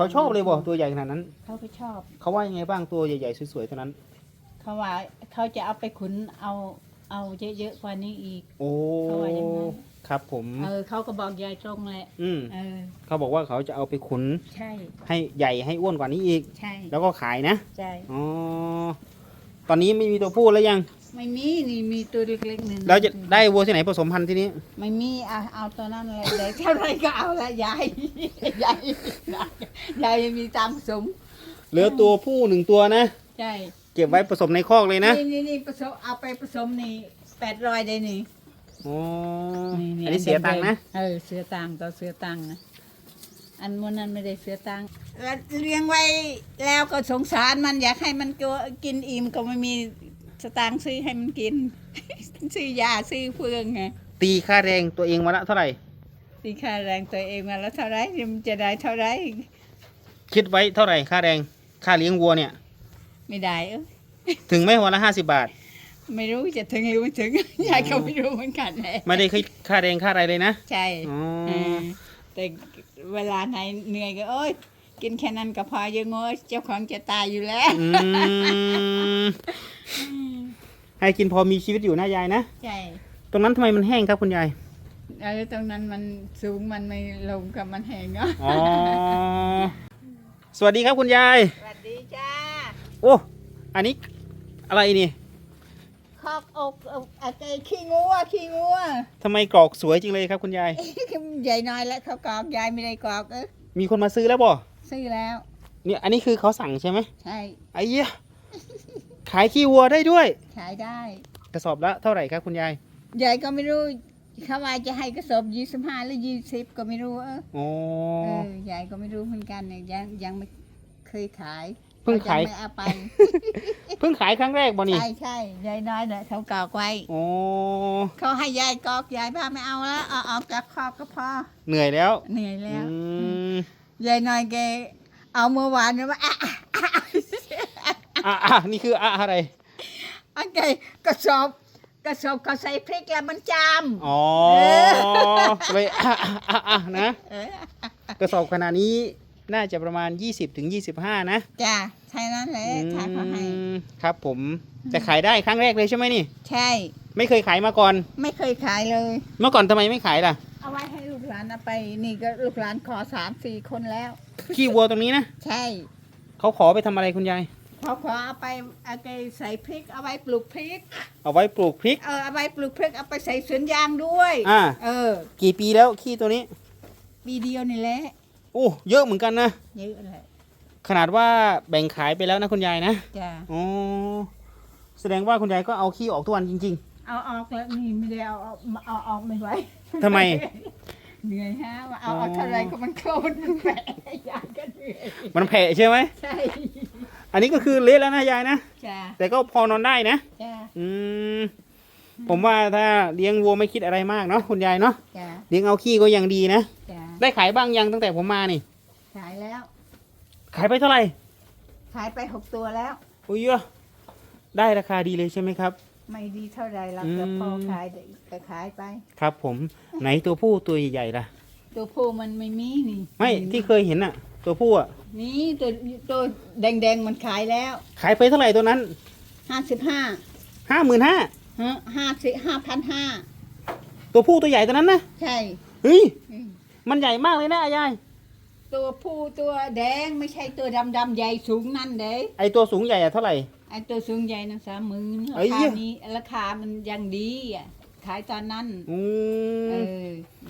เขาชอบเลยบ่ตัวใหญ่ขนาดนั้น เขาก็ชอบ เขาว่ายังไงบ้างตัวใหญ่ๆสวยๆตัวนั้น เขาว่าเขาจะเอาไปขุนเอาเอาเยอะๆกว่านี้อีก โอ้เขาว่าอย่างนั้น ครับผม เออเขาก็บอกยายตรงแหละอืมเออ เขาบอกว่าเขาจะเอาไปขุนใช่ ให้ใหญ่ให้อ้วนกว่านี้อีก ใช่แล้วก็ขายนะ ใช่อ๋อตอนนี้ไม่มีตัวผู้แล้วยัง ไม่มีนี่มีตัวเล็กๆหนึ่งเราจะได้วัวที่ไหนผสมพันธุ์ที่นี้ ไม่มีเอาเอาตัวนั้นเลยเด็กเท่าไรก็เอาละยายยายยายยังมีตามสมเหลือตัวผู้หนึ่งตัวนะ ใช่เก็บไว้ผสมในคอกเลยนะนี่นี่นี่ผสมเอาไปผสมนี่แปดร้อยได้นี่อ๋ออันนี้เสียตังค์นะเออเสียตังค์ต่อเสียตังค์นะอันมันนั้นไม่ได้เสียตังค์แล้วเลี้ยงไว้แล้วก็สงสารมันอยากให้มันก็กินอิ่มก็ไม่มี สตางค์ซื้อให้มันกิน ซื้อยาซื้อเฟืองไงตีค่าแรงตัวเองวันละเท่าไหร่ ตีค่าแรงตัวเองมาแล้วเท่าไหรมันจะได้เท่าไหรคิดไว้เท่าไหร่ค่าแรงค่าเลี้ยงวัวเนี่ย ไม่ได้เออถึงไหมวันละห้าสิบาท ไม่รู้จะถึงหรือไม่ถึง ยายก็ไม่รู้เหมือนกันแหละไม่ได้คิดค่าแรงค่าอะไรเลยนะใช่อ๋อเออแต่เวลาไหนเหนื่อยก็โอ๊ยกินแค่นั้นก็พอยังโง่เจ้าของจะตายอยู่แล้ว อืม ให้กินพอมีชีวิตอยู่นะยายนะ ใช่ตรงนั้นทำไมมันแห้งครับคุณยายเออตรงนั้นมันสูงมันไม่ลงกับมันแห้งเนาะอ๋อ สวัสดีครับคุณยาย สวัสดีจ้าโอ้ อันนี้อะไรนี่คอกอกอกอะไรขี้งัวขี้งัวทำไมกรอกสวยจริงเลยครับคุณยาย ใหญ่น้อยแล้วเขากรอกยายไม่ได้กรอกเออมีคนมาซื้อแล้วบ่ซื้อแล้ว เนี่ยอันนี้คือเขาสั่งใช่ไหมใช่ไอ้เหี้ย ขายขี้วัวได้ด้วย ขายได้กระสอบละเท่าไหร่ครับคุณยาย ยายก็ไม่รู้เขาว่าจะให้กระสอบยี่สิบห้าหรือยี่สิบก็ไม่รู้เออโอ้ เออยายก็ไม่รู้เหมือนกันเนี่ยยังยังไม่เคยขายเพิ่งขาย ขไม่เอาไป เพิ่งขายครั้งแรกบ่นี่ใช่ใช่ยายน้อยเนี่ยเขากรอกไว้โอ้เขาให้ยายกรอกยายบ้าไม่เอาแล้วเอาออกจากคอกก็พอเหนื่อยแล้วเหนื่อยอืแล้วมยายน้อยแกเอาเมื่อวานเนี่ยว่าอะอะ อะอะอะนี่คืออะอะไรโอเคกระสอบกระสอบเขาใส่พริกแล้วมันจามอ๋อเออเลยอะอะอะอะนะ เออกระสอบขนาดนี้น่าจะประมาณ 20ถึง25 นะจ้าใช่นั้นแหละขายเขาให้ อืมครับผมแต่ขายได้ครั้งแรกเลยใช่ไหมนี่ ใช่ ไม่เคยขายมาก่อน ไม่เคยขายเลย เมื่อก่อนทำไมไม่ขายล่ะ เอาไว้ให้ลูกหลานเอาไป นี่ก็ลูกหลานขอสามสี่คนแล้ว ขี้วัวตรงนี้นะใช่ เขาขอไปทำอะไรคุณยาย เขาขอเอาไปเอาไปใส่พริกเอาไว้ปลูกพริก เอาไว้ปลูกพริก เออเอาไว้ปลูกพริกเอาไปใส่สวนยางด้วยอ่า เออ กี่ปีแล้วขี้ตัวนี้ปีเดียวนี่แหละโอ้เยอะเหมือนกันนะ เยอะเลยขนาดว่าแบ่งขายไปแล้วนะคุณยายนะจ้าอ๋อแสดงว่าคุณยายก็เอาขี้ออกทุกวันจริง เอาออกแล้วนี่ไม่ได้เอาออกเอาออกไม่ไหวทำไม เหนื่อยฮะว่าเอาอ๋อเอาเท่าไรก็มันโคลนมันแผลยายก็เหนื่อยๆ มันแผ่ใช่ไหม ใช่ อันนี้ก็คือเละแล้วนะยายนะ จ้าแต่ก็พอนอนได้นะ จ้าอืม ผมว่าถ้าเลี้ยงวัวไม่คิดอะไรมากเนาะคุณยายเนาะ จ้าเลี้ยงเอาขี้ก็ยังดีนะ จ้าได้ขายบ้างยังตั้งแต่ผมมานี่ ขายแล้ว ขายไปเท่าไหร่ ขายไปหกตัวแล้วอุ้ยเยอะได้ราคาดีเลยใช่ไหมครับ ไม่ดีเท่าไรหรอกอืมแต่พอขายได้ก็ขายไป ครับผม ไหนตัวผู้ตัวใหญ่ๆล่ะ ตัวผู้มันไม่มีนี่ไม่ที่เคยเห็นอะ ตัวผู้อะนี่ตัวตัวแดงๆมันขายแล้วขายไปเท่าไหร่ตัวนั้นห้าสิบห้าห้าหมื่นห้าฮะห้าสิบห้าพันห้าตัวผู้ตัวใหญ่ตัวนั้นนะใช่เฮ้ยอืมมันใหญ่มากเลยนะยายตัวผู้ตัวแดงไม่ใช่ตัวดำดำๆใหญ่สูงนั่นเด้ไอตัวสูงใหญ่อะเท่าไหร่ไอตัวสูงใหญ่นะสามหมื่นเอ้รายคานี้ราคามันยังดีอะขายตอนนั้นอืเอมอ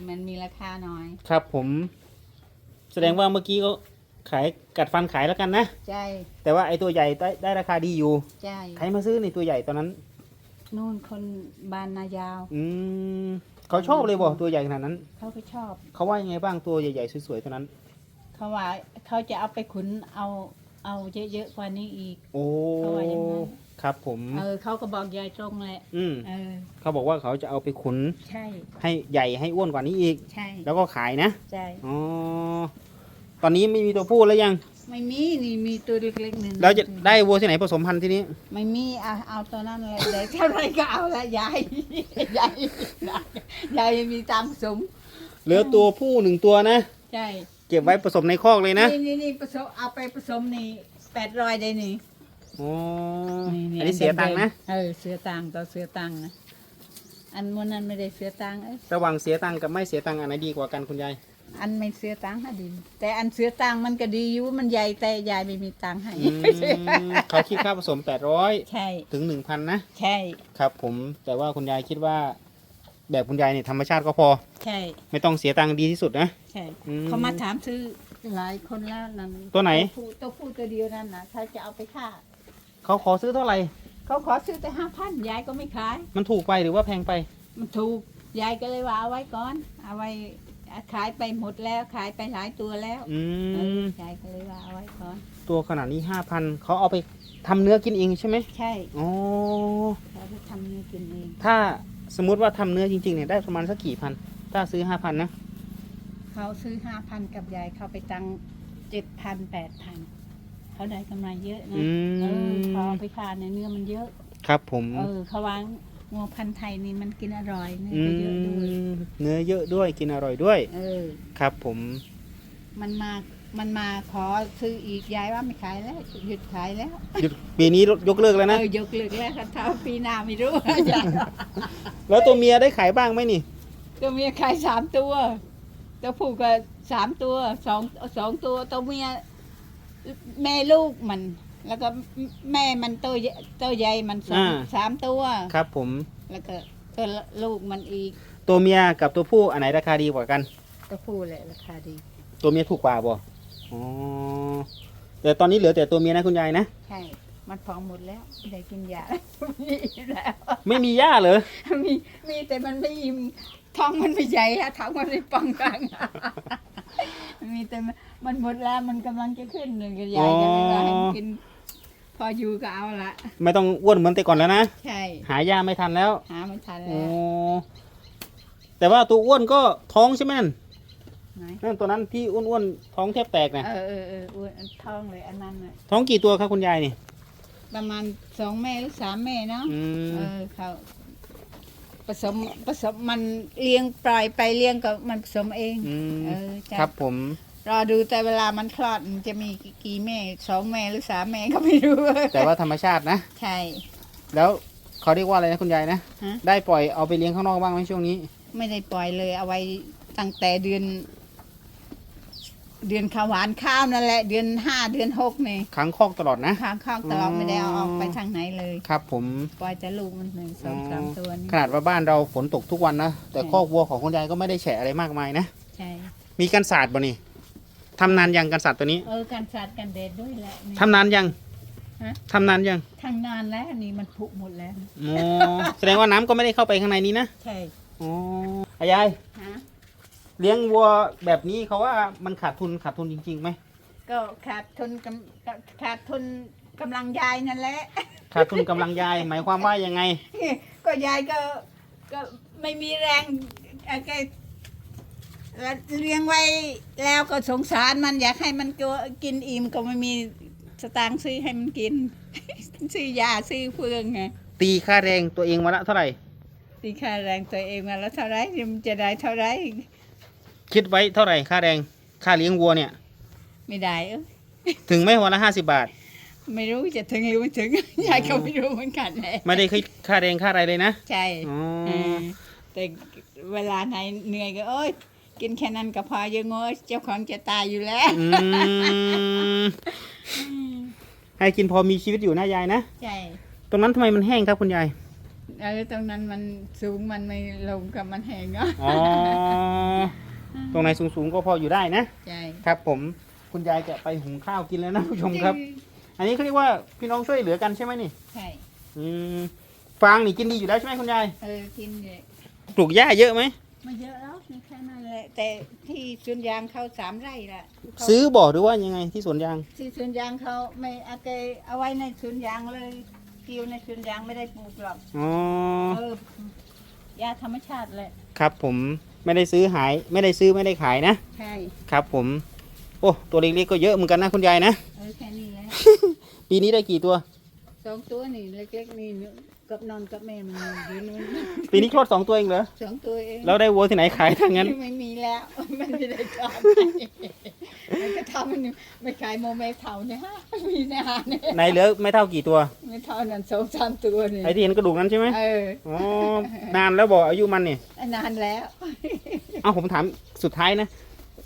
มันมีราคาหน่อย ครับผม แสดงว่าเมื่อกี้ก็ขายกัดฟันขายแล้วกันนะ ใช่แต่ว่าไอตัวใหญ่ได้ได้ราคาดีอยู่ ใช่ใครมาซื้อในตัวใหญ่ตอนนั้น นู่นคนบานนายาว อืมเขาชอบเลยบ่ตัวใหญ่ขนาดนั้น เขาก็ชอบ เขาว่ายังไงบ้างตัวใหญ่ๆสวยๆตัวนั้นเขาเขาว่าเขาจะเอาไปขุนเอาเอาเยอะๆกว่านี้อีก โอ้เขาว่าอย่างนั้น ครับผม เออเขาก็บอกยายตรงแหละอืมเออ เขาบอกว่าเขาจะเอาไปขุนใช่ ให้ใหญ่ให้อ้วนกว่านี้อีก ใช่แล้วก็ขายนะ ใช่อ๋อ ตอนนี้ไม่มีตัวผู้แล้วยัง ไม่มีนี่มีตัวเล็กๆหนึ่งเราจะได้วัวที่ไหนผสมพันธุ์ที่นี้ ไม่มีเอาเอาตัวนั้นเลยเด็กเท่าไรก็เอาละยายยายยายยังมีตามสมเหลือตัวผู้หนึ่งตัวนะ ใช่เก็บไว้ผสมในคอกเลยนะ นี่นี่นี่ผสมเอาไปผสมนี่แปดร้อยได้นี่โอ้ อันนี้เสียตังค์นะ เออเสียตังค์ต่อเสียตังค์นะอันมนนั้นไม่ได้เสียตังค์เอ้ยระหว่างเสียตังค์กับไม่เสียตังค์อันไหนดีกว่ากันคุณยาย อันไม่เสียตังค์อะดี แต่อันเสียตังค์มันก็ดีอยู่มันใหญ่แต่ยายไม่มีตังค์ให้อืมเขาคิดค่าผสม 800 ใช่ถึง 1,000 นะ ใช่ครับผมแต่ว่าคุณยายคิดว่า แบบคุณยายเนี่ยธรรมชาติก็พอ ใช่ไม่ต้องเสียตังค์ดีที่สุดนะ ใช่อืมเขามาถามซื้อหลายคนแล้วนั่นตัวไหนผู้ตัวผู้ตัวเดียวนั่นนะถ้าจะเอาไปฆ่า เขาขอซื้อเท่าไหร่ เขาขอซื้อแต่ห้าพันยายก็ไม่ขาย มันถูกไปหรือว่าแพงไป มันถูกยายก็เลยว่าเอาไว้ก่อน เอาไว้ขายไปหมดแล้วขายไปหลายตัวแล้วอืเอมอยายก็เลยว่าเอาไว้ก่อน ตัวขนาดนี้5,000เขาเอาไปทำเนื้อกินเองใช่ไหมใช่อ๋อเราไปทำเนื้อกินเอง ถ้าสมมุติว่าทำเนื้อจริงๆเนี่ยได้ประมาณสักกี่พัน ถ้าซื้อ5,000นะ เขาซื้อห้าพันกับยายเขาไปตังเจ็ดพันแปดพัน เขาได้กำไรเยอะนะอืเออมเขาเอาไปทานเนี่ยเนื้อมันเยอะ ครับผมเออเขาวางงัวพันธุ์ไทยนี่มันกินอร่อยเนื้ออืก็เยอะด้วยมเนื้อเยอะด้วยกินอร่อยด้วย เออ ครับผม มันมา มันมาขอซื้ออีกยายว่าไม่ขายแล้วหยุดขายแล้วหยุดปีนี้ยกเลิกแล้วเอนะอยกเลิกแล้วค่ะถ้าปีหน้าไม่รู้ ยายว่าแล้วตัวเมียได้ขายบ้างไหมนี่ ตัวเมียขายสามตัวตัวผู้ก็สามตัวสองสองตัวตัวเมีย แม่ลูกมัน แล้วก็แม่มันตัวใหญ่ตัวใหญ่มันสองอ่า สามตัว ครับผม แล้วก็ตัวลูกมันอีกตัวเมียกับตัวผู้อันไหนราคาดีกว่ากันตัวผู้แหละราคาดี ตัวเมียถูกกว่าบ่อ๋อแต่ตอนนี้เหลือแต่ตัวเมียนะคุณยายนะ ใช่ มันพองหมดแล้วไม่ได้กินยา มีแล้ว ไม่มีหญ้าเหรอ มีมีแต่มันไม่อิ่มท้องมันไม่ใหญ่อะท้องมันไม่ป่องกลาง มีแต่มัน มันหมดแล้วมันกำลังจะขึ้นหนึ่งกับยายก็เลยว่าให้มันกิน พออยู่ก็เอาละ ไม่ต้องอ้วนเหมือนแต่ก่อนแล้วนะ ใช่ หาหญ้าไม่ทันแล้วหาไม่ทันโอ้แล้วแต่ว่าตัวอ้วนก็ท้องใช่ไหมนั่นไหนนั่นตัวนั้นที่อ้วนๆท้องแทบแตกนะเออเออเอออ้วนอันท้องเลยอันนั้นน่ะท้องกี่ตัวครับคุณยายนี่ประมาณสองแม่หรือสามแม่เนาะ อืมเออเขาผสมผสมมันเลี้ยงปล่อยไปเลี้ยงก็มันผสมเองอืมเออจ้ะครับผม รอดูแต่เวลามันคลอดมันจะมีกี่แม่สองแม่หรือสามแม่ก็ไม่รู้ แต่ว่าธรรมชาตินะ ใช่ แล้วเขาเรียกว่าอะไรนะคุณยายนะ ฮะ ได้ปล่อยเอาไปเลี้ยงข้างนอกบ้างไหมช่วงนี้ ไม่ได้ปล่อยเลยเอาไว้ตั้งแต่เดือน เดือนข้าวหวานข้าวนั่นแหละ เดือนห้าเดือนหกนี่ค้างคอกตลอดนะข้างข้างตลอดอ๋อไม่ได้เอาออกไปทางไหนเลย ครับผม ปล่อยแต่ลูกมันหนึ่งสองสามตัวนี่ ขนาดว่าบ้านเราฝนตกทุกวันนะ แต่ใช่ คอกวัวของคุณยายก็ไม่ได้แฉะอะไรมากมายนะ ใช่ มีกันศาสตร์บ่นี่ ทำนานยังกันศาสตร์ตัวนี้เออการสาดกันแดดด้วยแหละนี่ ทำนานยังฮะ ทำนานยังทางนานแล้วอันนี้มันผุหมดแล้วโอ้แสดงว่าน้ำก็ไม่ได้เข้าไปข้างในนี้นะใช่อ๋ออายายฮะเลี้ยงวัวแบบนี้เขาว่ามันขาดทุนขาดทุนจริงๆไหมก็ขาดทุนกำก็ขาดทุนกำลังยายนั่นแหละ ขาดทุนกำลังยาย หมายความว่ายังไง ก็ยายก็ก็ไม่มีแรงเอ่อก็ แล้วเลี้ยงไว้แล้วก็สงสารมันอยากให้มันก็กินอิ่มก็ไม่มีสตางค์ซื้อให้มันกิน ซื้อยาซื้อเฟืองไงตีค่าแรงตัวเองวันละเท่าไหร่ ตีค่าแรงตัวเองมาแล้วเท่าไหรมันจะได้เท่าไหรคิดไว้เท่าไหร่ค่าแรงค่าเลี้ยงวัวเนี่ย ไม่ได้เออถึงไหมวันละห้าสิบาท ไม่รู้จะถึงหรือไม่ถึง ยายก็ไม่รู้เหมือนกันแหละไม่ได้คิดค่าแรงค่าอะไรเลยนะ ใช่อ๋อ เออแต่เวลาไหนเหนื่อยก็โอ๊ย กินแค่นั้นก็พอยังโง่เจ้าของจะตายอยู่แล้วอืมให้กินพอมีชีวิตอยู่นะยายนะ ใช่ตรงนั้นทำไมมันแห้งครับคุณยาย เออตรงนั้นมันสูงมันไม่ลงกับมันแหงเนาะอ๋อ ตรงไหนสูงๆก็พออยู่ได้นะ ใช่ครับ ผม คุณยายจะไปหุงข้าวกินแล้วนะผู้ชมครับ อันนี้เขาเรียกว่าพี่น้องช่วยเหลือกันใช่ไหมนี่ ใช่อืม ฟางนี่กินดีอยู่แล้วใช่ไหมคุณยาย เออกินเลยปลูกหญ้าเยอะไหมไม่เยอะแล้วมีแค่นั้นแห ละแต่ที่สวนยางเขาสามไร่ละเขาซื้อบ่อหรือว่ายังไงที่สวนยาง ที่สวนยางเขาไม่เอาไปเอาไว้ในสวนยางเลยกิวในสวนยางไม่ได้ปลูกหรอกอ๋อ เออยาธรรมชาติแหละครับผมไม่ได้ซื้อหาย ไม่ได้ซื้อไม่ได้ขายนะ ใช่ครับผม โอ้ ตัวเล็กๆก็เยอะเหมือนกันนะคุณยายนะ เออแค่นี้แหละ ปีนี้ได้กี่ตัว สองตัวนี่เล็กๆนี่กับนอนกับแม่มันอยู่นู่นปีนี้คลอดสองตัวเองเหรอสองตัวเองแล้วได้วัวที่ไหนขายทั้งนั้น ไม่มีแล้วมันไม่ได้ทอดมันจะทำมันอยู่ไม่ขายโมเมเท่าเนี่ยฮะมีเนะฮะเนี่ยในเหลือไม่เท่ากี่ตัว ไม่เท่านั้นสองสามตัวนี่ไอ้ที่เห็นกระดูกนั้นใช่ไหมเอออ๋อนานแล้วบอกอายุมันเนี่ยนานแล้วเอาผมถามสุดท้ายนะ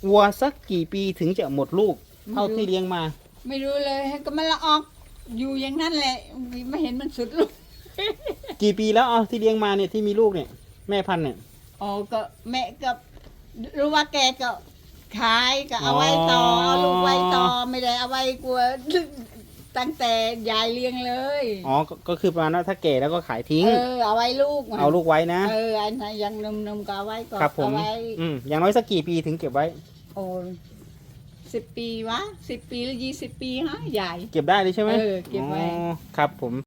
วัวสักกี่ปีถึงจะหมดลูกเท่าที่เลี้ยงมา ไม่รู้เลยก็มันละออก อยู่อย่างนั้นแหละไม่เห็นมันสุดลูก กี่ปีแล้วเอาที่เลี้ยงมาเนี่ยที่มีลูกเนี่ย แม่พันธุ์เนี่ย อ๋อก็แม่ก็รู้ว่าแกก็ขายก็เอาไว้ต่ออ๋อเอาลูกไว้ต่อไม่ได้เอาไว้กลัว ตั้งแต่ยายเลี้ยงเลยอ๋อก็ก็คือประมาณว่าถ้าแก่แล้วก็ขายทิ้ง เออเอาไว้ลูกเอาลูกไว้นะ เอออันไหนยังนมนมๆก็เอาไว้ก่อนครับผมเอาไว้อืมอย่างน้อยสักกี่ปีถึงเก็บไว้ โอ้ สิบปีวะสิบปีหรือยี่สิบปีฮะใหญ่ เก็บได้เลยใช่ไหมเออเก็บไว้ อ๋อครับผม